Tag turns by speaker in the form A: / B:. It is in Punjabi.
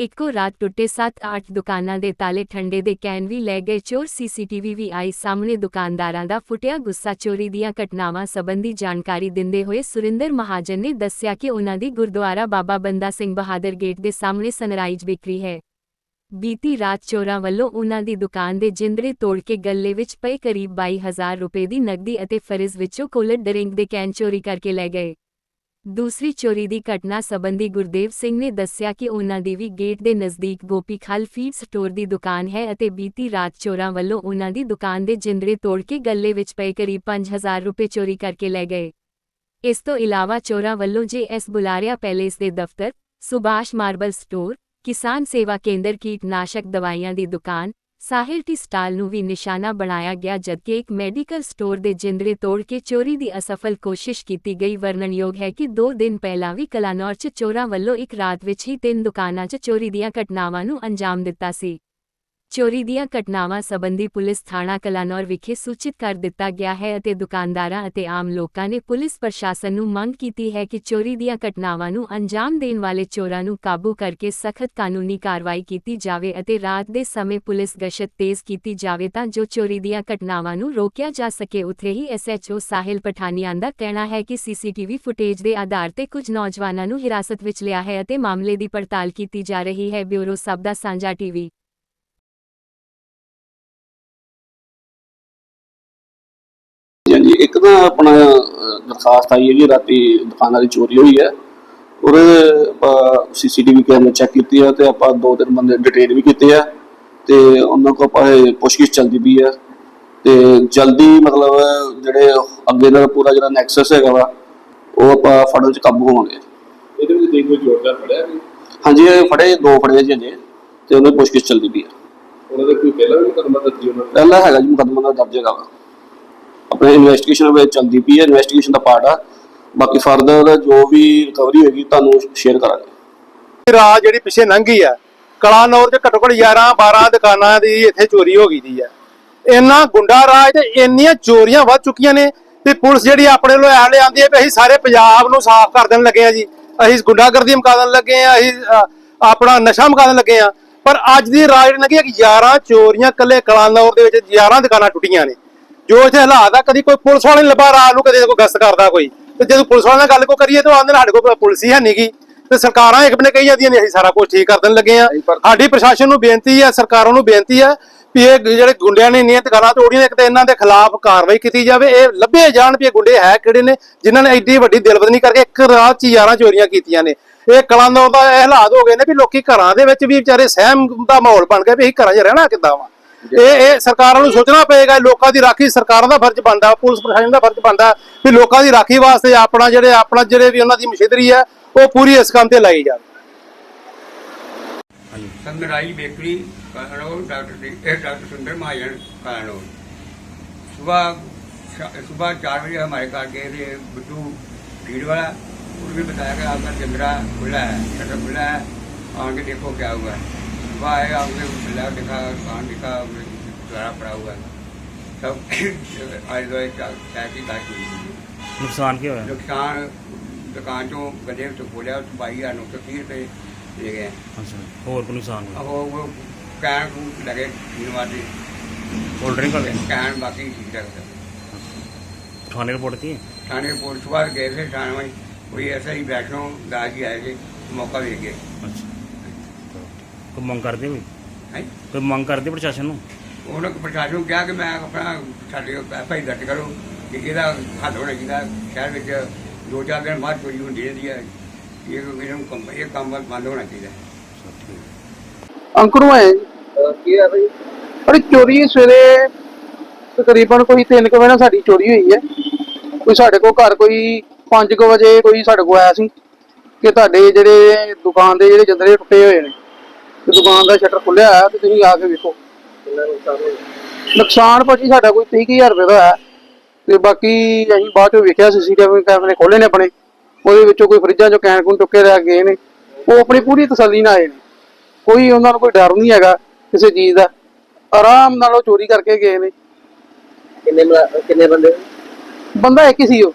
A: ਇੱਕੋ ਰਾਤ ਟੁੱਟੇ 7-8 ਦੁਕਾਨਾਂ ਦੇ ਤਾਲੇ ਠੰਡੇ ਦੇ ਕੈਨ ਵੀ ਲੈ ਗਏ। ਚੋਰ ਸੀਸੀਟੀਵੀ ਵੀ ਆਈ। ਸਾਹਮਣੇ ਦੁਕਾਨਦਾਰਾਂ ਦਾ ਫੁੱਟਿਆ ਗੁੱਸਾ। ਚੋਰੀ ਦੀਆਂ ਘਟਨਾਵਾਂ ਸੰਬੰਧੀ ਜਾਣਕਾਰੀ ਦਿੰਦੇ ਹੋਏ ਸੁਰਿੰਦਰ ਮਹਾਜਨ ਨੇ ਦੱਸਿਆ ਕਿ ਉਹਨਾਂ ਦੀ ਗੁਰਦੁਆਰਾ ਬਾਬਾ ਬੰਦਾ ਸਿੰਘ ਬਹਾਦਰ ਗੇਟ ਦੇ ਸਾਹਮਣੇ ਸਨਰਾਈਜ਼ ਬੇਕਰੀ ਹੈ। ਬੀਤੀ ਰਾਤ ਚੋਰਾਂ ਵੱਲੋਂ ਉਹਨਾਂ ਦੀ ਦੁਕਾਨ ਦੇ ਜਿੰਦਰੇ ਤੋੜ ਕੇ ਗੱਲੇ ਵਿੱਚ ਪਏ ਕਰੀਬ 22000 ਰੁਪਏ ਦੀ ਨਕਦੀ ਅਤੇ ਫਰਿਜ਼ ਵਿੱਚੋਂ ਕੋਲਡ ਡਰਿੰਕ ਦੇ ਕੈਨ ਚੋਰੀ ਕਰਕੇ ਲੈ ਗਏ। ਦੂਸਰੀ ਚੋਰੀ ਦੀ ਘਟਨਾ ਸੰਬੰਧੀ ਗੁਰਦੇਵ ਸਿੰਘ ਨੇ ਦੱਸਿਆ ਕਿ ਉਹਨਾਂ ਦੀ ਵੀ ਗੇਟ ਦੇ ਨਜ਼ਦੀਕ ਗੋਪੀ ਖਾਲ ਫੀਡ ਸਟੋਰ ਦੀ ਦੁਕਾਨ ਹੈ ਅਤੇ ਬੀਤੀ ਰਾਤ ਚੋਰਾਂ ਵੱਲੋਂ ਉਹਨਾਂ ਦੀ ਦੁਕਾਨ ਦੇ ਜਿੰਦਰੇ ਤੋੜ ਕੇ ਗੱਲੇ ਵਿੱਚ ਪਏ ਕਰੀਬ 5000 ਰੁਪਏ ਚੋਰੀ ਕਰਕੇ ਲੈ ਗਏ। ਇਸ ਤੋਂ ਇਲਾਵਾ ਚੋਰਾਂ ਵੱਲੋਂ ਜੇਐਸ ਬੁਲਾਰਿਆ ਪੈਲੇਸ ਦੇ ਦਫ਼ਤਰ, ਸੁਭਾਸ਼ ਮਾਰਬਲ ਸਟੋਰ, ਕਿਸਾਨ ਸੇਵਾ ਕੇਂਦਰ ਕੀਟਨਾਸ਼ਕ ਦਵਾਈਆਂ ਦੀ ਦੁਕਾਨ ਸਾਹਿਲ ਟੀ ਸਟਾਲ ਨੂੰ ਵੀ ਨਿਸ਼ਾਨਾ ਬਣਾਇਆ ਗਿਆ ਜਦਕਿ ਇੱਕ ਮੈਡੀਕਲ ਸਟੋਰ ਦੇ ਜਿੰਦਰੇ ਤੋੜ ਕੇ ਚੋਰੀ ਦੀ ਅਸਫਲ ਕੋਸ਼ਿਸ਼ ਕੀਤੀ ਗਈ। ਵਰਣਨਯੋਗ ਹੈ ਕਿ ਦੋ ਦਿਨ ਪਹਿਲਾਂ ਵੀ ਕਲਾਨੌਰ 'ਚ ਚੋਰਾਂ ਵੱਲੋਂ ਇੱਕ ਰਾਤ ਵਿੱਚ ਹੀ ਤਿੰਨ ਦੁਕਾਨਾਂ 'ਚ ਚੋਰੀ ਦੀਆਂ ਘਟਨਾਵਾਂ ਨੂੰ ਅੰਜਾਮ ਦਿੱਤਾ ਸੀ। ਚੋਰੀ ਦੀਆਂ ਘਟਨਾਵਾਂ ਸੰਬੰਧੀ ਪੁਲਿਸ ਥਾਣਾ ਕਲਾਨੌਰ ਵਿਖੇ ਸੂਚਿਤ ਕਰ ਦਿੱਤਾ ਗਿਆ ਹੈ ਅਤੇ ਦੁਕਾਨਦਾਰਾਂ ਅਤੇ ਆਮ ਲੋਕਾਂ ਨੇ ਪੁਲਿਸ ਪ੍ਰਸ਼ਾਸਨ ਨੂੰ ਮੰਗ ਕੀਤੀ ਹੈ ਕਿ ਚੋਰੀ ਦੀਆਂ ਘਟਨਾਵਾਂ ਨੂੰ ਅੰਜਾਮ ਦੇਣ ਵਾਲੇ ਚੋਰਾਂ ਨੂੰ ਕਾਬੂ ਕਰਕੇ ਸਖਤ ਕਾਨੂੰਨੀ ਕਾਰਵਾਈ ਕੀਤੀ ਜਾਵੇ ਅਤੇ ਰਾਤ ਦੇ ਸਮੇਂ ਪੁਲਿਸ ਗਸ਼ਤ ਤੇਜ਼ ਕੀਤੀ ਜਾਵੇ ਤਾਂ ਜੋ ਚੋਰੀ ਦੀਆਂ ਘਟਨਾਵਾਂ ਨੂੰ ਰੋਕਿਆ ਜਾ ਸਕੇ। ਉੱਥੇ ਹੀ ਐਸਐਚਓ ਸਾਹਿਲ ਪਠਾਨੀਆਂ ਦਾ ਕਹਿਣਾ ਹੈ ਕਿ ਸੀਸੀਟੀਵੀ ਫੁਟੇਜ ਦੇ ਆਧਾਰ ਤੇ ਕੁਝ ਨੌਜਵਾਨਾਂ ਨੂੰ ਹਿਰਾਸਤ ਵਿੱਚ ਲਿਆ ਹੈ ਅਤੇ ਮਾਮਲੇ ਦੀ ਪੜਤਾਲ ਕੀਤੀ ਜਾ ਰਹੀ ਹੈ। ਬਿਊਰੋ ਸਬ ਦਾ ਸਾਂਝਾ ਟੀਵੀ
B: ਹਾਂਜੀ ਇੱਕ ਨਾ ਆਪਣਾ ਦਰਖਾਸਤ ਆਈ ਹੈ ਜੀ ਰਾਤੀ ਦੁਕਾਨਾਂ ਦੀ ਚੋਰੀ ਹੋਈ ਹੈ। ਉਹਦੇ ਆਪਾਂ ਸੀਸੀਟੀਵੀ ਕੈਮਰੇ ਚੈੱਕ ਕੀਤੀ ਆ ਤੇ ਆਪਾਂ ਦੋ ਤਿੰਨ ਬੰਦੇ ਡਿਟੇਨ ਵੀ ਕੀਤੇ ਆ ਤੇ ਉਹਨਾਂ ਕੋਲ ਆਪਾਂ ਪੁੱਛਗਿੱਛ ਚੱਲਦੀ ਪਈ ਆ। ਤੇ ਜਲਦੀ ਮਤਲਬ ਜਿਹੜੇ ਅੱਗੇ ਦਾ ਪੂਰਾ ਜਿਹੜਾ ਨੈਕਸਸ ਹੈਗਾ ਵਾ ਉਹ ਆਪਾਂ ਫੜਨ ਚ ਕਾਬੂ ਹੋਵਾਂਗੇ।
C: ਇਹਦੇ ਵਿੱਚ ਤੇ ਕੋਈ ਫੜਿਆ ਵੀ?
B: ਹਾਂਜੀ ਇਹ ਫੜੇ ਦੋ ਫੜੇ ਜੀ ਅਜੇ ਤੇ ਉਹਨਾਂ ਦੀ ਪੁੱਛਗਿੱਛ ਚੱਲਦੀ ਪਈ ਆ।
C: ਉਹਨਾਂ ਦੇ ਕੋਈ ਪਹਿਲਾਂ ਵੀ ਕਦਮ ਦਿੱਤੀ ਉਹਨਾਂ ਨੇ
B: ਪਹਿਲਾ ਹੈਗਾ ਜੀ ਮੁਕੱਦਮਾ ਦਾ ਦਰਜ ਹੈਗਾ ਵਾ। ਆਪਣੇ ਇਨਵੈਸਟੀਗੇਸ਼ਨ ਵਿੱਚ ਚੱਲਦੀ ਪਈ ਹੈ ਇਨਵੈਸਟੀਗੇਸ਼ਨ ਦਾ ਪਾਰਟ ਆ। ਬਾਕੀ ਫਰਦਰ ਜੋ ਵੀ ਰਿਕਵਰੀ ਹੋਏਗੀ, ਤੁਹਾਨੂੰ ਸ਼ੇਅਰ ਕਰਾਂਗੇ।
D: ਰਾਤ ਜਿਹੜੀ ਪਿੱਛੇ ਲੰਘੀ ਆ, ਕਲਾਨੌਰ ਚ ਘੱਟੋ ਘੱਟ 11 12 ਦੁਕਾਨਾਂ ਦੀ ਇੱਥੇ ਚੋਰੀ ਹੋ ਗਈ ਦੀ ਆ। ਇੰਨਾ ਗੁੰਡਾ ਰਾਜ ਤੇ ਇੰਨੀਆਂ ਚੋਰੀਆਂ ਵੱਧ ਚੁੱਕੀਆਂ ਨੇ ਤੇ ਪੁਲਿਸ ਜਿਹੜੀ ਆਪਣੇ ਵੱਲੋਂ ਐ ਲਿਆਂਦੀ ਹੈ ਵੀ ਅਸੀਂ ਸਾਰੇ ਪੰਜਾਬ ਨੂੰ ਸਾਫ਼ ਕਰ ਦੇਣ ਲੱਗੇ ਆ ਜੀ। ਅਸੀਂ ਗੁੰਡਾਗਰਦੀ ਮੁਕਾ ਦੇਣ ਲੱਗੇ ਆ, ਅਸੀਂ ਆਪਣਾ ਨਸ਼ਾ ਮੁਕਾ ਦੇਣ ਲੱਗੇ ਆ। ਪਰ ਅੱਜ ਦੀ ਰਾਜ ਜਿਹੜੀ ਲੰਘੀ ਕਿ 11 ਚੋਰੀਆਂ ਕੱਲੇ ਕਲਾਨੌਰ ਦੇ ਵਿੱਚ 11 ਦੁਕਾਨਾਂ ਟੁੱਟੀਆਂ ਨੇ। ਜੋ ਇੱਥੇ ਹਾਲਾਤ ਆ ਕਦੀ ਕੋਈ ਪੁਲਿਸ ਵਾਲੇ ਨੀ ਲੱਭਾ ਰਾਤ ਨੂੰ ਕਦੇ ਕੋਈ ਗਸ਼ਤ ਕਰਦਾ ਕੋਈ। ਤੇ ਜਦੋਂ ਪੁਲਿਸ ਵਾਲਿਆਂ ਨਾਲ ਗੱਲ ਕੋ ਕਰੀਏ ਤਾਂ ਆਂਦੇ ਸਾਡੇ ਕੋਲ ਪੁਲਿਸ ਹੀ ਹੈ ਨਹੀਂਗੀ ਤੇ ਸਰਕਾਰਾਂ ਇੱਕ ਬਨੇ ਕਹੀ ਜਾਂਦੀਆਂ ਨੇ ਅਸੀਂ ਸਾਰਾ ਕੁਝ ਠੀਕ ਕਰ ਦੇਣ ਲੱਗੇ ਆ ਸਾਡੀ ਪ੍ਰਸ਼ਾਸਨ ਨੂੰ ਬੇਨਤੀ ਹੈ ਸਰਕਾਰਾਂ ਨੂੰ ਬੇਨਤੀ ਹੈ ਵੀ ਇਹ ਜਿਹੜੇ ਗੁੰਡਿਆਂ ਨੇ ਇੰਨੀਆਂ ਦੁਕਾਨਾਂ ਤੋੜੀਆਂ ਇੱਕ ਤੇ ਇਹਨਾਂ ਦੇ ਖਿਲਾਫ ਕਾਰਵਾਈ ਕੀਤੀ ਜਾਵੇ। ਇਹ ਲੱਭੇ ਜਾਣ ਵੀ ਇਹ ਗੁੰਡੇ ਹੈ ਕਿਹੜੇ ਨੇ ਜਿਨ੍ਹਾਂ ਨੇ ਐਡੀ ਵੱਡੀ ਦਿਲਬਦਨੀ ਕਰਕੇ ਇੱਕ ਰਾਤ 'ਚ 11 ਚੋਰੀਆਂ ਕੀਤੀਆਂ ਨੇ। ਇਹ ਕਲਾਨੌਰ ਦਾ ਇਹ ਹਾਲਾਤ ਹੋ ਗਏ ਨੇ ਵੀ ਲੋਕੀ ਘਰਾਂ ਦੇ ਵਿੱਚ ਵੀ ਵਿਚਾਰੇ ਸਹਿਮ ਦਾ ਮਾਹੌਲ ਬਣ ਗਿਆ ਵੀ ਅਸੀਂ ਘਰਾਂ 'ਚ ਰਹਿਣਾ ਕਿੱਦਾਂ ਵਾ। ਇਹ ਇਹ ਸਰਕਾਰਾਂ ਨੂੰ ਸੋਚਣਾ ਪਏਗਾ ਲੋਕਾਂ ਦੀ ਰਾਖੀ ਸਰਕਾਰਾਂ ਦਾ ਫਰਜ਼ ਬਣਦਾ ਪੁਲਿਸ ਪ੍ਰਸ਼ਾਸਨ ਦਾ ਫਰਜ਼ ਬਣਦਾ ਵੀ ਲੋਕਾਂ ਦੀ ਰਾਖੀ ਵਾਸਤੇ ਆਪਣਾ ਜਿਹੜੇ ਆਪਣਾ ਜਿਹੜੇ ਵੀ ਉਹਨਾਂ ਦੀ ਮਸ਼ੀਨਰੀ ਹੈ ਉਹ ਪੂਰੀ ਇਸ ਕੰਮ ਤੇ ਲਾਈ ਜਾਵੇ
E: सनराइज बेकरी कानून डॉक्टर डी- ए, डॉक्टर सुंदर महाजन कानून सुबह शा- सुबह चार बजे हमारे घर गए थे बुद्धू भीड़ वाला उसने बताया कि आपका जंगरा खुला है शटर खुला है आके देखो क्या हुआ है सुबह आए हमने खुला देखा कान देखा द्वारा पड़ा हुआ है सब आज द्वारा चाय की गाछ हुई है।
F: ਨੁਕਸਾਨ ਕੀ ਹੋਇਆ
E: ਨੁਕਸਾਨ ਦੁਕਾਨ ਚੋਂ ਗੱਡੇ ਵਿੱਚੋਂ ਖੋਲਿਆ ਬਾਈ ਹਜ਼ਾਰ ਨੌ ਸੌ ਤੀਹ ਰੁਪਏ ਲੈ ਗਏ
F: ਅੱਛਾ ਹੋਰ ਕੋਈ ਨੁਕਸਾਨ ਹੋਇਆ
E: ਉਹ ਉਹ ਕਹਿਣ ਨੂੰ ਲਗੇ ਪੀਣ ਵਾਲੀ
F: ਕੋਲਡ ਡਰਿੰਕ ਵਾਲੇ
E: ਕਹਿਣ ਬਾਕੀ ਠੀਕ ਠਾਕ ਸੀ
F: ਥਾਣੇ ਰਿਪੋਰਟ ਕੀਤੀ
E: थाने पुलिस वाले गए थे थाने में कोई ऐसा ही वैष्णो दास जी आए थे मौका दे गए
F: ਅੱਛਾ ਕੋਈ ਮੰਗ ਕਰਦੇ ਕੋਈ
E: हैं
F: ਕੋਈ ਮੰਗ ਕਰਦੇ ਪ੍ਰਸ਼ਾਸਨ ਨੂੰ?
E: ਉਹਨਾਂ ਕੋ ਪ੍ਰਸ਼ਾਸਨ ਨੂੰ ਕਿਹਾ ਕਿ ਮੈਂ ਆਪਣਾ ਸਾਡੇ ਆਈ ਦਰਜ ਕਰੋ ਕਿ ਇਹਦਾ ਹੱਲ ਹੋਣਾ ਚਾਹੀਦਾ ਸ਼ਹਿਰ ਵਿੱਚ ਦੋ ਚਾਰ ਦਿਨ ਬਾਅਦ ਚੋਰੀ ਹੁੰਦੀ ਰਹਿੰਦੀ ਹੈ ਇਹ ਇਹਨਾਂ ਨੂੰ ਕੰਮ ਇਹ ਕੰਮ ਬੰਦ ਹੋਣਾ ਚਾਹੀਦਾ।
G: ਅੰਕੜੂ ਹੈ
C: ਕੀ ਹੈ ਬਈ
G: ਅਰੇ ਚੋਰੀ ਸਵੇਰੇ ਤਕਰੀਬਨ ਕੋਈ 3 ਵਜੇ ਨਾਲ ਸਾਡੀ ਚੋਰੀ ਹੋਈ ਹੈ। ਕੋਈ ਸਾਡੇ ਕੋਲ ਘਰ ਕੋਈ 5 ਵਜੇ ਕੋਈ ਸਾਡੇ ਕੋਲ ਆਇਆ ਸੀ ਕਿ ਤੁਹਾਡੇ ਜਿਹੜੇ ਦੁਕਾਨ ਦੇ ਜਿਹੜੇ ਜੰਦਰੇ ਟੁੱਟੇ ਹੋਏ ਨੇ। ਤੇ ਦੁਕਾਨ ਦਾ ਸ਼ਟਰ ਖੁੱਲਿਆ ਹੈ ਤੇ ਤੁਸੀਂ ਆ ਕੇ ਵੇਖੋ।
C: ਨੁਕਸਾਨ
G: ਭਾਜੀ ਸਾਡਾ ਕੋਈ 30000 ਰੁਪਏ ਦਾ ਹੈ ਤੇ ਬਾਕੀ ਅਸੀਂ ਬਾਅਦ ਚੋਂ ਵੇਖਿਆ ਸੀਸੀਟੀਵੀ ਕੈਮਰੇ ਖੋਲੇ ਨੇ ਆਪਣੇ ਉਹਦੇ ਵਿੱਚੋਂ ਕੋਈ ਫਰਿੱਜਾਂ ਚੋਂ ਕੈਨ ਕੂਨ ਚੁੱਕੇ ਲੈ ਗਏ ਨੇ। ਉਹ ਆਪਣੀ ਪੂਰੀ ਤਸੱਲੀ ਨਾਲ ਆਏ ਨੇ। ਕੋਈ ਉਹਨਾਂ ਨੂੰ ਕੋਈ ਡਰ ਨਹੀਂ ਹੈਗਾ ਕਿਸੇ ਚੀਜ਼ ਦਾ। ਆਰਾਮ ਨਾਲ ਉਹ ਚੋਰੀ ਕਰਕੇ ਗਏ ਨੇ।
C: ਕਿੰਨੇ ਕਿੰਨੇ ਬੰਦੇ?
G: ਬੰਦਾ ਇੱਕ ਹੀ ਸੀ ਉਹ।